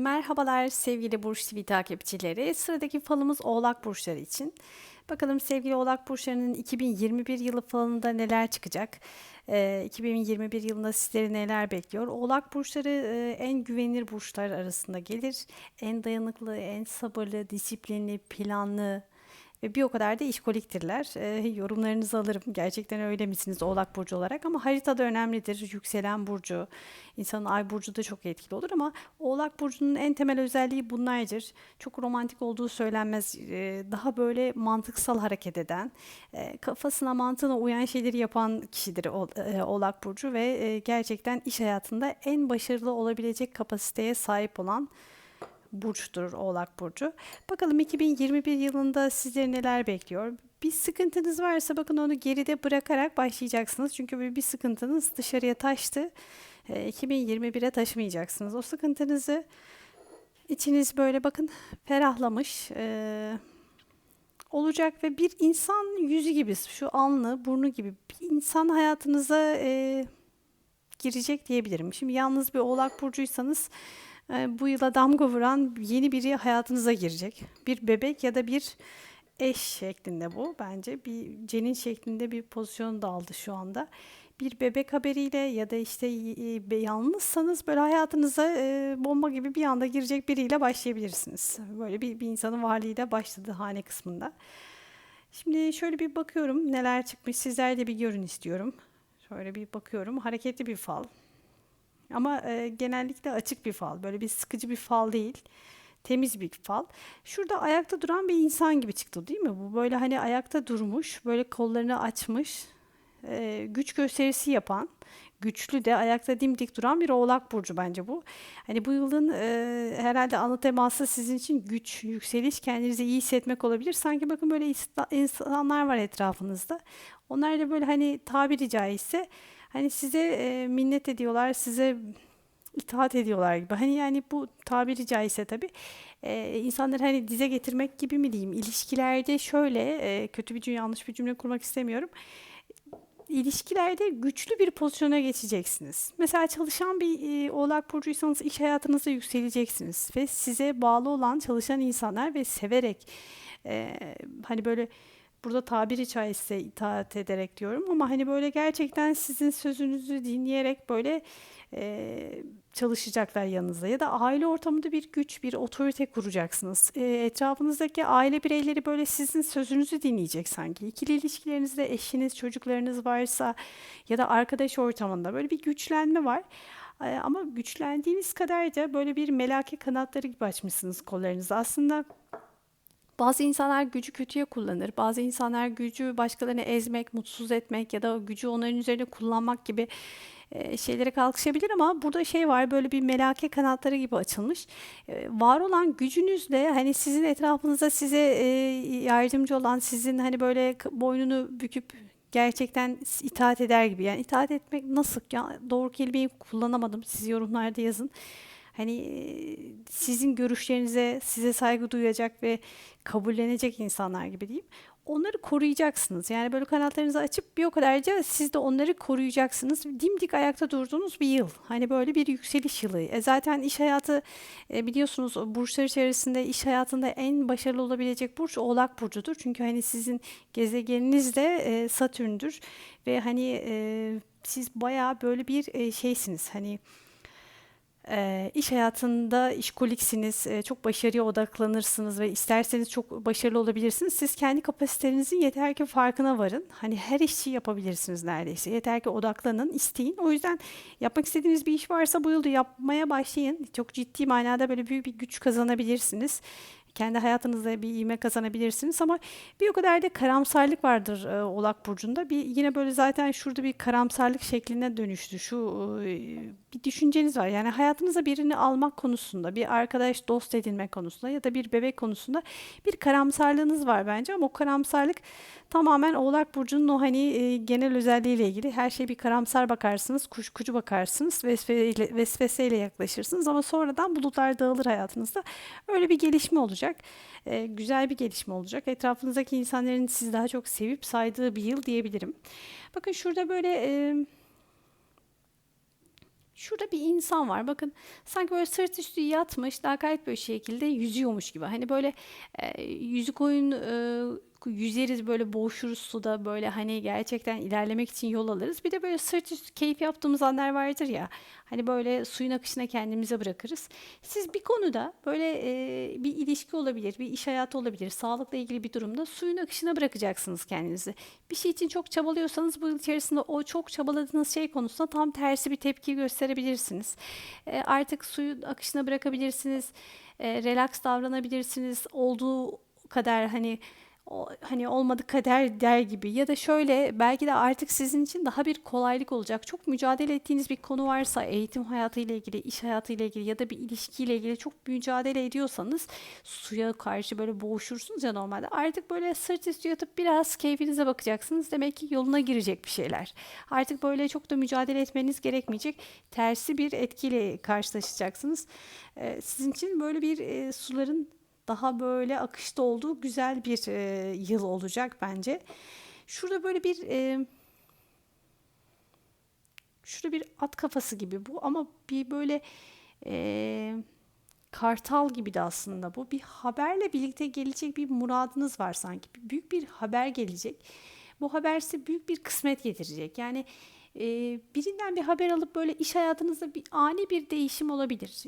Merhabalar sevgili Burç TV takipçileri. Sıradaki falımız Oğlak Burçları için. Bakalım sevgili Oğlak Burçları'nın 2021 yılı falında neler çıkacak? Ee, 2021 yılında sizleri neler bekliyor? Oğlak Burçları e, en güvenilir burçlar arasında gelir. En dayanıklı, en sabırlı, disiplinli, planlı, ve bir o kadar da işkoliktirler. E, yorumlarınızı alırım. Gerçekten öyle misiniz Oğlak Burcu olarak? Ama harita da önemlidir. Yükselen Burcu, insanın ay burcu da çok etkili olur ama Oğlak Burcu'nun en temel özelliği bunlardır. Çok romantik olduğu söylenmez. E, daha böyle mantıksal hareket eden, e, kafasına mantığına uyan şeyleri yapan kişidir Oğlak Burcu ve e, gerçekten iş hayatında en başarılı olabilecek kapasiteye sahip olan burçtur Oğlak Burcu. Bakalım 2021 yılında sizleri neler bekliyor? Bir sıkıntınız varsa bakın onu geride bırakarak başlayacaksınız. Çünkü bir sıkıntınız dışarıya taştı. 2021'e ee, taşımayacaksınız. O sıkıntınızı içiniz böyle bakın ferahlamış e, olacak ve bir insan yüzü gibi şu alnı burnu gibi bir insan hayatınıza e, girecek diyebilirim. Şimdi yalnız bir oğlak burcuysanız bu yıla damga vuran yeni biri hayatınıza girecek. Bir bebek ya da bir eş şeklinde bu bence. Bir cenin şeklinde bir pozisyon da aldı şu anda. Bir bebek haberiyle ya da işte yalnızsanız böyle hayatınıza e, bomba gibi bir anda girecek biriyle başlayabilirsiniz. Böyle bir, bir insanın varlığıyla başladı hane kısmında. Şimdi şöyle bir bakıyorum neler çıkmış sizler de bir görün istiyorum. Şöyle bir bakıyorum hareketli bir fal. Ama e, genellikle açık bir fal. Böyle bir sıkıcı bir fal değil. Temiz bir fal. Şurada ayakta duran bir insan gibi çıktı değil mi? Bu böyle hani ayakta durmuş, böyle kollarını açmış, e, güç gösterisi yapan, güçlü de ayakta dimdik duran bir oğlak burcu bence bu. Hani bu yılın e, herhalde ana teması sizin için güç, yükseliş, kendinizi iyi hissetmek olabilir. Sanki bakın böyle insanlar var etrafınızda. Onlar da böyle hani tabiri caizse hani size e, minnet ediyorlar, size itaat ediyorlar gibi. Hani yani bu tabiri caizse tabii e, insanları hani dize getirmek gibi mi diyeyim? İlişkilerde şöyle e, kötü bir cümle, yanlış bir cümle kurmak istemiyorum. İlişkilerde güçlü bir pozisyona geçeceksiniz. Mesela çalışan bir e, oğlak burcuysanız iş hayatınızda yükseleceksiniz ve size bağlı olan çalışan insanlar ve severek e, hani böyle burada tabiri caizse itaat ederek diyorum ama hani böyle gerçekten sizin sözünüzü dinleyerek böyle e, çalışacaklar yanınızda ya da aile ortamında bir güç, bir otorite kuracaksınız. E, etrafınızdaki aile bireyleri böyle sizin sözünüzü dinleyecek sanki. İkili ilişkilerinizde eşiniz, çocuklarınız varsa ya da arkadaş ortamında böyle bir güçlenme var. Ama güçlendiğiniz kadar da böyle bir melake kanatları gibi açmışsınız kollarınızı. Aslında bazı insanlar gücü kötüye kullanır. Bazı insanlar gücü başkalarını ezmek, mutsuz etmek ya da gücü onların üzerine kullanmak gibi şeylere kalkışabilir ama burada şey var böyle bir melake kanatları gibi açılmış. Var olan gücünüzle hani sizin etrafınızda size yardımcı olan sizin hani böyle boynunu büküp gerçekten itaat eder gibi. Yani itaat etmek nasıl ya doğru kelimeyi kullanamadım. Siz yorumlarda yazın hani sizin görüşlerinize, size saygı duyacak ve kabullenecek insanlar gibi diyeyim. Onları koruyacaksınız. Yani böyle kanatlarınızı açıp bir o kadarca siz de onları koruyacaksınız. Dimdik ayakta durduğunuz bir yıl. Hani böyle bir yükseliş yılı. E zaten iş hayatı e biliyorsunuz burçlar içerisinde iş hayatında en başarılı olabilecek burç Oğlak burcudur. Çünkü hani sizin gezegeniniz de e, Satürn'dür ve hani e, siz bayağı böyle bir e, şeysiniz. Hani e, iş hayatında işkoliksiniz, e, çok başarıya odaklanırsınız ve isterseniz çok başarılı olabilirsiniz. Siz kendi kapasitenizin yeter ki farkına varın. Hani her işi yapabilirsiniz neredeyse. Yeter ki odaklanın, isteyin. O yüzden yapmak istediğiniz bir iş varsa bu yılda yapmaya başlayın. Çok ciddi manada böyle büyük bir güç kazanabilirsiniz kendi hayatınızda bir ivme kazanabilirsiniz ama bir o kadar da karamsarlık vardır e, Oğlak burcunda. Bir yine böyle zaten şurada bir karamsarlık şekline dönüştü. Şu e, bir düşünceniz var. Yani hayatınıza birini almak konusunda, bir arkadaş, dost edinmek konusunda ya da bir bebek konusunda bir karamsarlığınız var bence ama o karamsarlık tamamen Oğlak burcunun o hani e, genel özelliğiyle ilgili. Her şey bir karamsar bakarsınız, kuşkucu bakarsınız, vesveseyle, vesveseyle yaklaşırsınız ama sonradan bulutlar dağılır hayatınızda. Öyle bir gelişme olacak. E, güzel bir gelişme olacak. Etrafınızdaki insanların sizi daha çok sevip saydığı bir yıl diyebilirim. Bakın şurada böyle e, Şurada bir insan var. Bakın sanki böyle sırt üstü yatmış, gayet bir şekilde yüzüyormuş gibi. Hani böyle e, yüzü koyun e, yüzeriz böyle boğuşuruz suda böyle hani gerçekten ilerlemek için yol alırız. Bir de böyle sırt üstü keyif yaptığımız anlar vardır ya. Hani böyle suyun akışına kendimize bırakırız. Siz bir konuda böyle e, bir ilişki olabilir, bir iş hayatı olabilir, sağlıkla ilgili bir durumda suyun akışına bırakacaksınız kendinizi. Bir şey için çok çabalıyorsanız bu yıl içerisinde o çok çabaladığınız şey konusunda tam tersi bir tepki gösterebilirsiniz. E, artık suyun akışına bırakabilirsiniz, e, relax davranabilirsiniz. Olduğu kadar hani hani olmadı kader der gibi ya da şöyle belki de artık sizin için daha bir kolaylık olacak. Çok mücadele ettiğiniz bir konu varsa eğitim hayatı ile ilgili, iş hayatı ile ilgili ya da bir ilişkiyle ilgili çok mücadele ediyorsanız suya karşı böyle boğuşursunuz ya normalde. Artık böyle sırt üstü yatıp biraz keyfinize bakacaksınız. Demek ki yoluna girecek bir şeyler. Artık böyle çok da mücadele etmeniz gerekmeyecek. Tersi bir etkiyle karşılaşacaksınız. Ee, sizin için böyle bir e, suların daha böyle akışta olduğu güzel bir e, yıl olacak bence. Şurada böyle bir e, şurada bir at kafası gibi bu ama bir böyle e, kartal gibi de aslında bu. Bir haberle birlikte gelecek bir muradınız var sanki. Büyük bir haber gelecek. Bu haber size büyük bir kısmet getirecek. Yani birinden bir haber alıp böyle iş hayatınızda bir ani bir değişim olabilir.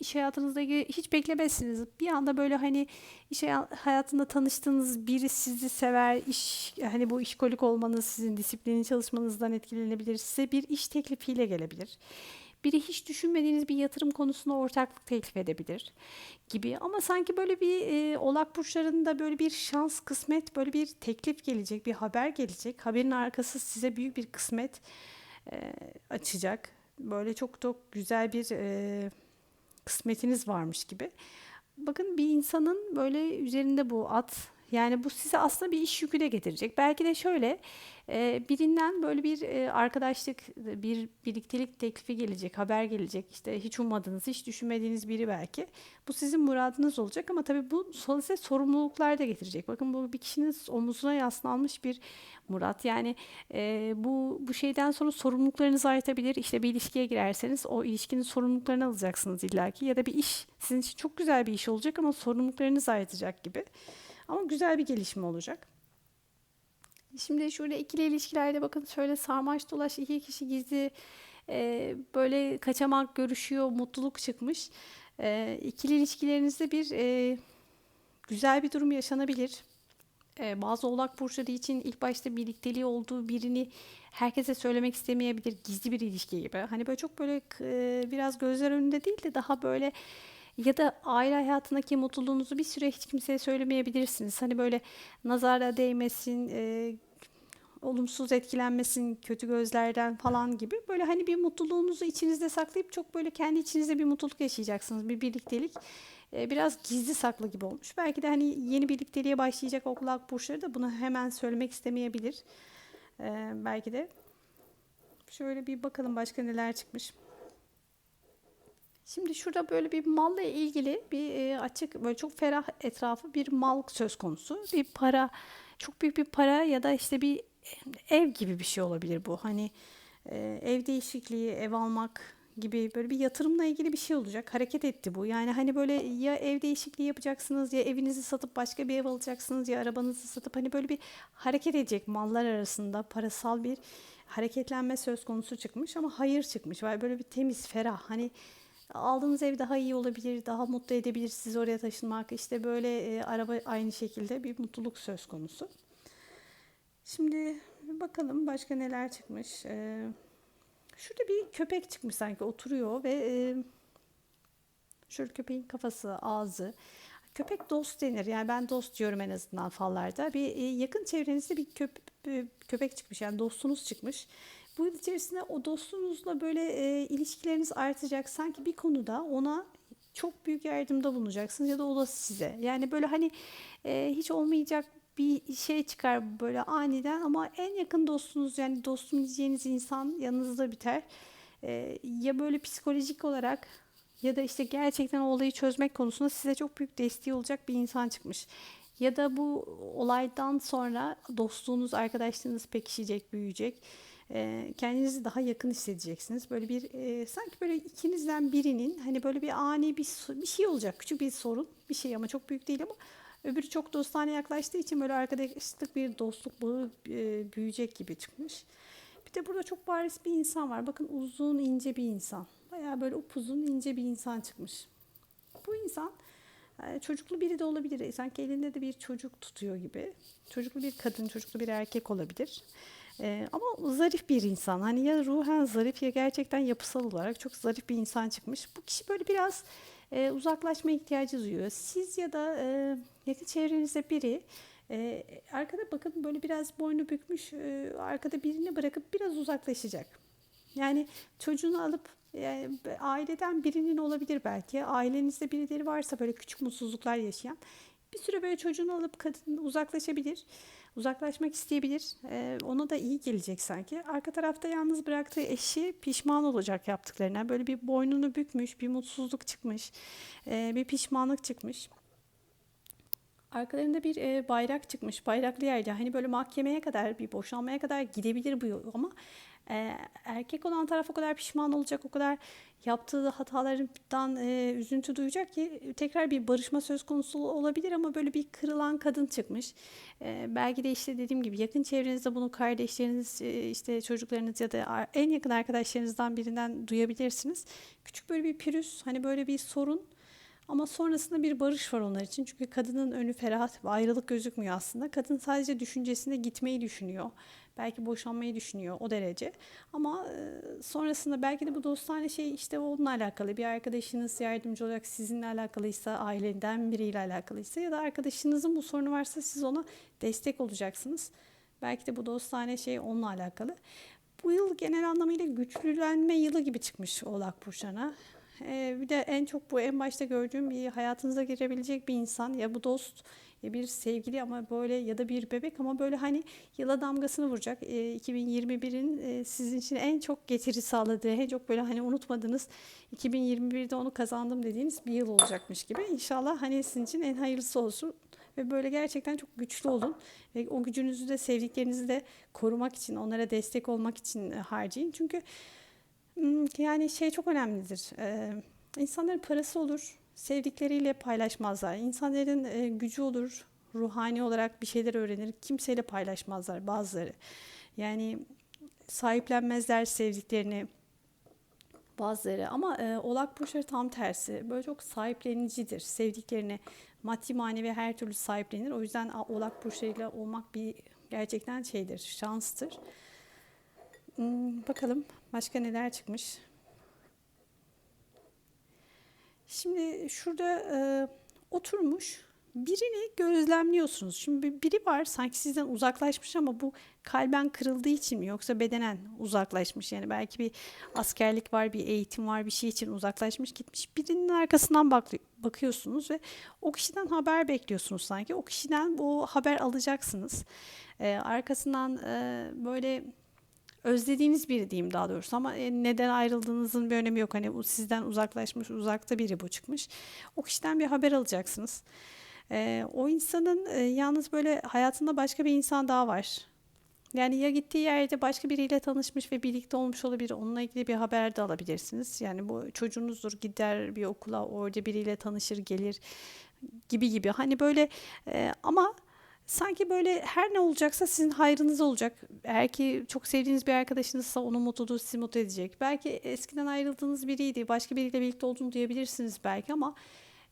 İş hayatınızda hiç beklemezsiniz. Bir anda böyle hani iş hayatında tanıştığınız biri sizi sever, iş hani bu işkolik olmanız sizin disiplinin çalışmanızdan etkilenebilir. Size bir iş teklifiyle gelebilir biri hiç düşünmediğiniz bir yatırım konusunda ortaklık teklif edebilir gibi. Ama sanki böyle bir e, oğlak burçlarında böyle bir şans, kısmet, böyle bir teklif gelecek, bir haber gelecek. Haberin arkası size büyük bir kısmet e, açacak. Böyle çok çok güzel bir e, kısmetiniz varmış gibi. Bakın bir insanın böyle üzerinde bu at yani bu size aslında bir iş yükü de getirecek. Belki de şöyle birinden böyle bir arkadaşlık, bir birliktelik teklifi gelecek, haber gelecek. İşte hiç ummadığınız, hiç düşünmediğiniz biri belki. Bu sizin muradınız olacak ama tabii bu size sorumluluklar da getirecek. Bakın bu bir kişinin omuzuna yaslanmış bir murat. Yani bu bu şeyden sonra sorumluluklarınız artabilir. İşte bir ilişkiye girerseniz o ilişkinin sorumluluklarını alacaksınız illaki. Ya da bir iş sizin için çok güzel bir iş olacak ama sorumluluklarınız artacak gibi. Ama güzel bir gelişme olacak. Şimdi şurada ikili ilişkilerde bakın şöyle sarmaş dolaş iki kişi gizli e, böyle kaçamak görüşüyor, mutluluk çıkmış. E, ikili ilişkilerinizde bir e, güzel bir durum yaşanabilir. E, bazı oğlak burçları için ilk başta birlikteliği olduğu birini herkese söylemek istemeyebilir. Gizli bir ilişki gibi. Hani böyle çok böyle e, biraz gözler önünde değil de daha böyle ya da aile hayatındaki mutluluğunuzu bir süre hiç kimseye söylemeyebilirsiniz. Hani böyle nazara değmesin, e, olumsuz etkilenmesin kötü gözlerden falan gibi. Böyle hani bir mutluluğunuzu içinizde saklayıp çok böyle kendi içinizde bir mutluluk yaşayacaksınız. Bir birliktelik e, biraz gizli saklı gibi olmuş. Belki de hani yeni birlikteliğe başlayacak okulak burçları da bunu hemen söylemek istemeyebilir. E, belki de şöyle bir bakalım başka neler çıkmış. Şimdi şurada böyle bir malla ilgili bir e, açık böyle çok ferah etrafı bir mal söz konusu. Bir para çok büyük bir para ya da işte bir ev gibi bir şey olabilir bu. Hani e, ev değişikliği, ev almak gibi böyle bir yatırımla ilgili bir şey olacak. Hareket etti bu. Yani hani böyle ya ev değişikliği yapacaksınız ya evinizi satıp başka bir ev alacaksınız ya arabanızı satıp hani böyle bir hareket edecek mallar arasında parasal bir hareketlenme söz konusu çıkmış ama hayır çıkmış. Var böyle bir temiz, ferah. Hani aldığınız ev daha iyi olabilir, daha mutlu edebilir sizi oraya taşınmak. İşte böyle e, araba aynı şekilde bir mutluluk söz konusu. Şimdi bakalım başka neler çıkmış. Ee, şurada bir köpek çıkmış sanki oturuyor ve e, şöyle köpeğin kafası, ağzı. Köpek dost denir. Yani ben dost diyorum en azından fallarda. Bir e, yakın çevrenizde bir köp köpek çıkmış. Yani dostunuz çıkmış. Bu yıl içerisinde o dostunuzla böyle e, ilişkileriniz artacak. Sanki bir konuda ona çok büyük yardımda bulunacaksınız ya da o da size. Yani böyle hani e, hiç olmayacak bir şey çıkar böyle aniden ama en yakın dostunuz yani dostum diyeceğiniz insan yanınızda biter. E, ya böyle psikolojik olarak ya da işte gerçekten o olayı çözmek konusunda size çok büyük desteği olacak bir insan çıkmış. Ya da bu olaydan sonra dostluğunuz, arkadaşlığınız pekişecek, büyüyecek. E, kendinizi daha yakın hissedeceksiniz. Böyle bir e, sanki böyle ikinizden birinin hani böyle bir ani bir bir şey olacak. Küçük bir sorun, bir şey ama çok büyük değil ama öbürü çok dostane yaklaştığı için böyle arkadaşlık bir dostluk bağı e, büyüyecek gibi çıkmış. Bir de burada çok bariz bir insan var. Bakın uzun ince bir insan. Bayağı böyle upuzun ince bir insan çıkmış. Bu insan çocuklu biri de olabilir. Sanki elinde de bir çocuk tutuyor gibi. Çocuklu bir kadın, çocuklu bir erkek olabilir. Ee, ama zarif bir insan. Hani ya ruhen zarif ya gerçekten yapısal olarak çok zarif bir insan çıkmış. Bu kişi böyle biraz e, uzaklaşma ihtiyacı duyuyor. Siz ya da e, yakın çevrenizde biri e, arkada bakın böyle biraz boynu bükmüş e, arkada birini bırakıp biraz uzaklaşacak. Yani çocuğunu alıp yani aileden birinin olabilir belki. Ailenizde birileri varsa böyle küçük mutsuzluklar yaşayan bir süre böyle çocuğunu alıp kadın uzaklaşabilir. Uzaklaşmak isteyebilir. Ee, ona da iyi gelecek sanki. Arka tarafta yalnız bıraktığı eşi pişman olacak yaptıklarına. Böyle bir boynunu bükmüş, bir mutsuzluk çıkmış, e, bir pişmanlık çıkmış. Arkalarında bir e, bayrak çıkmış. Bayraklı yerde hani böyle mahkemeye kadar bir boşanmaya kadar gidebilir bu yol ama e, erkek olan taraf o kadar pişman olacak, o kadar yaptığı hatalarından e, üzüntü duyacak ki tekrar bir barışma söz konusu olabilir ama böyle bir kırılan kadın çıkmış. E, belki de işte dediğim gibi yakın çevrenizde bunu kardeşleriniz, e, işte çocuklarınız ya da en yakın arkadaşlarınızdan birinden duyabilirsiniz. Küçük böyle bir pürüz, hani böyle bir sorun ama sonrasında bir barış var onlar için. Çünkü kadının önü ferah ve ayrılık gözükmüyor aslında. Kadın sadece düşüncesinde gitmeyi düşünüyor. Belki boşanmayı düşünüyor o derece. Ama sonrasında belki de bu dostane şey işte onunla alakalı. Bir arkadaşınız yardımcı olarak sizinle alakalıysa, aileden biriyle alakalıysa ya da arkadaşınızın bu sorunu varsa siz ona destek olacaksınız. Belki de bu dostane şey onunla alakalı. Bu yıl genel anlamıyla güçlülenme yılı gibi çıkmış Oğlak Burçlarına. Ee, bir de en çok bu en başta gördüğüm bir hayatınıza girebilecek bir insan ya bu dost bir sevgili ama böyle ya da bir bebek ama böyle hani yıla damgasını vuracak. E, 2021'in e, sizin için en çok getiri sağladığı, en çok böyle hani unutmadığınız 2021'de onu kazandım dediğiniz bir yıl olacakmış gibi. İnşallah hani sizin için en hayırlısı olsun ve böyle gerçekten çok güçlü olun ve o gücünüzü de sevdiklerinizi de korumak için, onlara destek olmak için harcayın. Çünkü yani şey çok önemlidir. Ee, insanların parası olur, sevdikleriyle paylaşmazlar. İnsanların e, gücü olur, ruhani olarak bir şeyler öğrenir, kimseyle paylaşmazlar bazıları. Yani sahiplenmezler sevdiklerini bazıları ama e, Oğlak Burçları tam tersi. Böyle çok sahiplenicidir. Sevdiklerini maddi manevi her türlü sahiplenir. O yüzden Oğlak Burçlarıyla olmak bir gerçekten şeydir, şanstır. Hmm, bakalım başka neler çıkmış. Şimdi şurada e, oturmuş birini gözlemliyorsunuz. Şimdi biri var sanki sizden uzaklaşmış ama bu kalben kırıldığı için mi yoksa bedenen uzaklaşmış? Yani belki bir askerlik var, bir eğitim var, bir şey için uzaklaşmış gitmiş. Birinin arkasından bak bakıyorsunuz ve o kişiden haber bekliyorsunuz sanki. O kişiden bu haber alacaksınız. Ee, arkasından e, böyle özlediğiniz biri diyeyim daha doğrusu ama e, neden ayrıldığınızın bir önemi yok. Hani sizden uzaklaşmış, uzakta biri bu çıkmış. O kişiden bir haber alacaksınız. E, o insanın e, yalnız böyle hayatında başka bir insan daha var. Yani ya gittiği yerde başka biriyle tanışmış ve birlikte olmuş olabilir. Onunla ilgili bir haber de alabilirsiniz. Yani bu çocuğunuzdur gider bir okula orada biriyle tanışır gelir gibi gibi. Hani böyle e, ama sanki böyle her ne olacaksa sizin hayrınız olacak. Eğer ki çok sevdiğiniz bir arkadaşınızsa onun mutluluğu sizi mutlu edecek. Belki eskiden ayrıldığınız biriydi, başka biriyle birlikte olduğunu duyabilirsiniz belki ama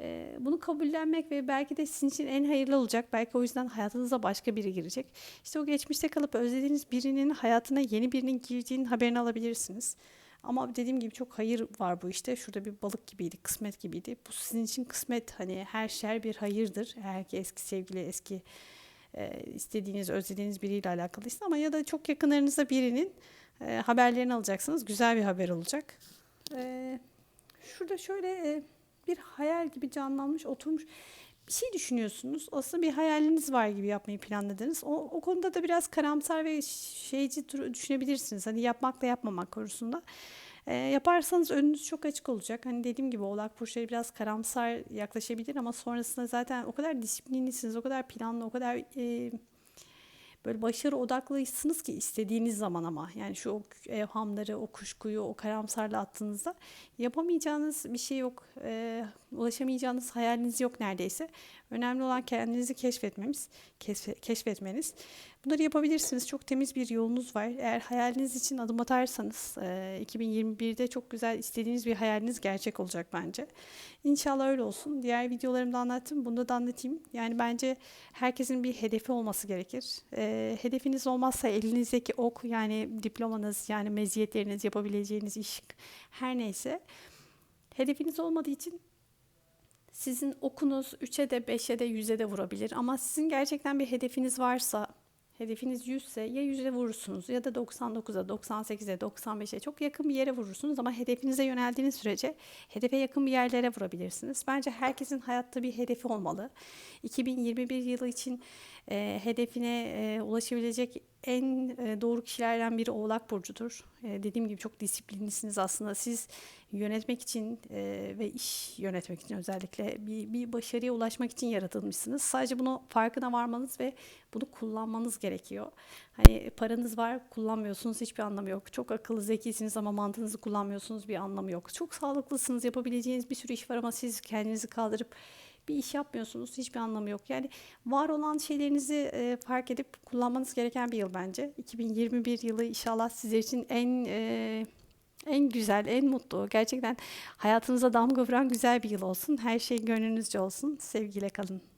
e, bunu kabullenmek ve belki de sizin için en hayırlı olacak. Belki o yüzden hayatınıza başka biri girecek. İşte o geçmişte kalıp özlediğiniz birinin hayatına yeni birinin girdiğinin haberini alabilirsiniz. Ama dediğim gibi çok hayır var bu işte. Şurada bir balık gibiydi, kısmet gibiydi. Bu sizin için kısmet hani her şey bir hayırdır. Eğer ki eski sevgili, eski e, istediğiniz, özlediğiniz biriyle alakalıysa ama ya da çok yakınlarınızda birinin e, haberlerini alacaksınız. Güzel bir haber olacak. E, şurada şöyle e, bir hayal gibi canlanmış, oturmuş bir şey düşünüyorsunuz. Aslında bir hayaliniz var gibi yapmayı planladınız. O, o konuda da biraz karamsar ve şeyci düşünebilirsiniz. Hani yapmakla yapmamak konusunda. E, yaparsanız önünüz çok açık olacak. Hani dediğim gibi Oğlak Burçları biraz karamsar yaklaşabilir ama sonrasında zaten o kadar disiplinlisiniz, o kadar planlı, o kadar e, böyle başarı odaklısınız ki istediğiniz zaman ama yani şu o evhamları, o kuşkuyu, o karamsarlığı attığınızda yapamayacağınız bir şey yok. Ee, ulaşamayacağınız hayaliniz yok neredeyse. Önemli olan kendinizi keşfetmemiz, keşfe- keşfetmeniz. Bunları yapabilirsiniz. Çok temiz bir yolunuz var. Eğer hayaliniz için adım atarsanız e, 2021'de çok güzel istediğiniz bir hayaliniz gerçek olacak bence. İnşallah öyle olsun. Diğer videolarımda anlattım. Bunda da anlatayım. Yani bence herkesin bir hedefi olması gerekir. Hedefiniz olmazsa elinizdeki ok yani diplomanız yani meziyetleriniz yapabileceğiniz iş her neyse hedefiniz olmadığı için sizin okunuz 3'e de 5'e de 100'e de vurabilir. Ama sizin gerçekten bir hedefiniz varsa, hedefiniz 100 ise ya 100'e vurursunuz ya da 99'a, 98'e, 95'e çok yakın bir yere vurursunuz. Ama hedefinize yöneldiğiniz sürece hedefe yakın bir yerlere vurabilirsiniz. Bence herkesin hayatta bir hedefi olmalı. 2021 yılı için e, hedefine e, ulaşabilecek en e, doğru kişilerden biri Oğlak Burcu'dur. E, dediğim gibi çok disiplinlisiniz aslında. Siz yönetmek için e, ve iş yönetmek için özellikle bir, bir başarıya ulaşmak için yaratılmışsınız. Sadece bunu farkına varmanız ve bunu kullanmanız gerekiyor. Hani paranız var kullanmıyorsunuz hiçbir anlamı yok. Çok akıllı zekisiniz ama mantığınızı kullanmıyorsunuz bir anlamı yok. Çok sağlıklısınız yapabileceğiniz bir sürü iş var ama siz kendinizi kaldırıp bir iş yapmıyorsunuz hiçbir anlamı yok. Yani var olan şeylerinizi e, fark edip kullanmanız gereken bir yıl bence. 2021 yılı inşallah sizler için en e, en güzel, en mutlu, gerçekten hayatınıza damga vuran güzel bir yıl olsun. Her şey gönlünüzce olsun. Sevgiyle kalın.